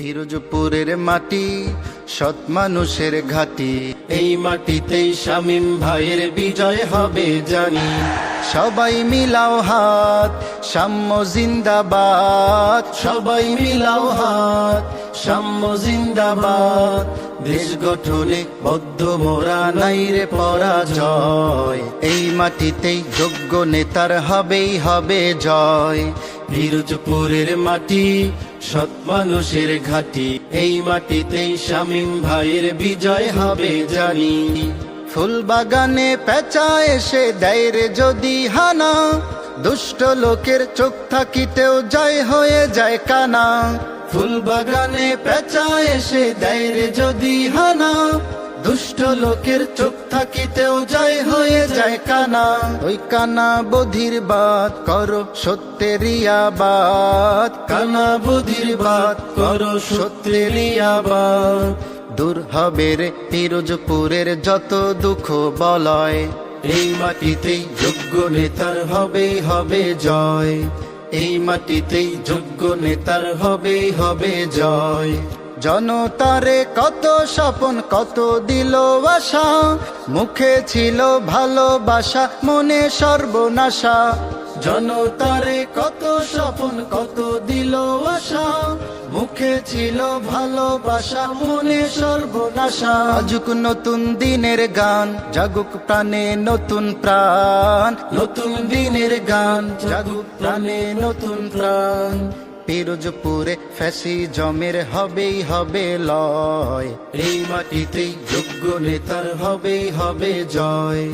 পিরোজপুরের মাটি, সৎ মানুষের ঘাটি। এই মাটিতেই শামীম ভাইয়ের বিজয় হবে জানি। সবাই মিলাও হাত, সাম্য জিন্দাবাদ। সবাই মিলাও হাত, সাম্য জিন্দাবাদ। দেশ গঠনে বদ্ধ মোরা নাই রে পরাজয়। এই মাটিতেই যোগ্য নেতার হবেই হবে জয়। পিরোজপুরের মাটি সৎ মানুষের ঘাটি এই মাটিতেই শামীম ভাইয়ের বিজয় হবে জানি। ফুল বাগানে পেঁচা এসে দেয় রে যদি হানা দুষ্ট লোকের চোখ থাকিতেও জয় হয়ে যায় কানা। ফুল বাগানে পেঁচা এসে দেয় রে যদি হানা দুষ্ট লোকের চোখ থাকিতেও জয় হয়ে যায় কানা, ওই কানা বধির বাদ করো সত্যেরিয়া বাদ কানা বধির বাদ করো সত্যেরিয়া বাদ দূর হবে রে পিরোজপুরের যত দুঃখ বলয়, এই মাটিতেই যোগ্য নেতার হবে হবে জয়। এই মাটিতেই যোগ্য নেতার হবে হবে জয়। জনতারে কত স্বপন, কত দিল আশা। মুখে ছিল ভালোবাসা, মনে সর্বনাশা। জনতারে কত স্বপন, কত দিল আশা। মুখে ছিল ভালোবাসা, মনে সর্বনাশা। আজুক নতুন দিনের গান, জাগুক প্রাণে নতুন প্রাণ। নতুন দিনের গান, জাগুক প্রাণে নতুন প্রাণ। পিরোজপুরে ফ্যাসি জমের হবেই হবে লয়। এই মাটিতেই যোগ্য নেতার হবেই হবে জয়।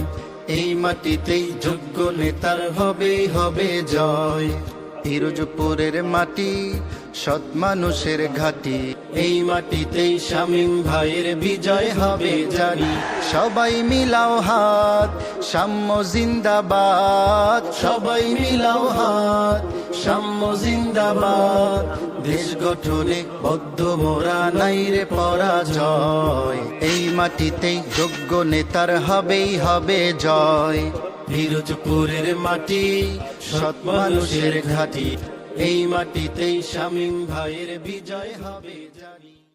এই মাটিতেই যোগ্য নেতার হবেই হবে জয়। পিরোজপুরের মাটি সৎ মানুষের ঘাটি। এই মাটিতেই শামীম ভাইয়ের বিজয় হবে জানি সবাই মিলাও হাত, সাম্য জিন্দাবাদ। সবাই মিলাও হাত সাম্য জিন্দাবাদ। দেশ গঠনে বদ্ধ মোরা নাই রে পরাজয়। এই মাটিতেই যোগ্য নেতার হবেই হবে জয়। ফিরোজপুরের মাটি, সৎ মানুষের ঘাটি। এই মাটিতেই স্বামী ভাইয়ের বিজয় হবে জানি।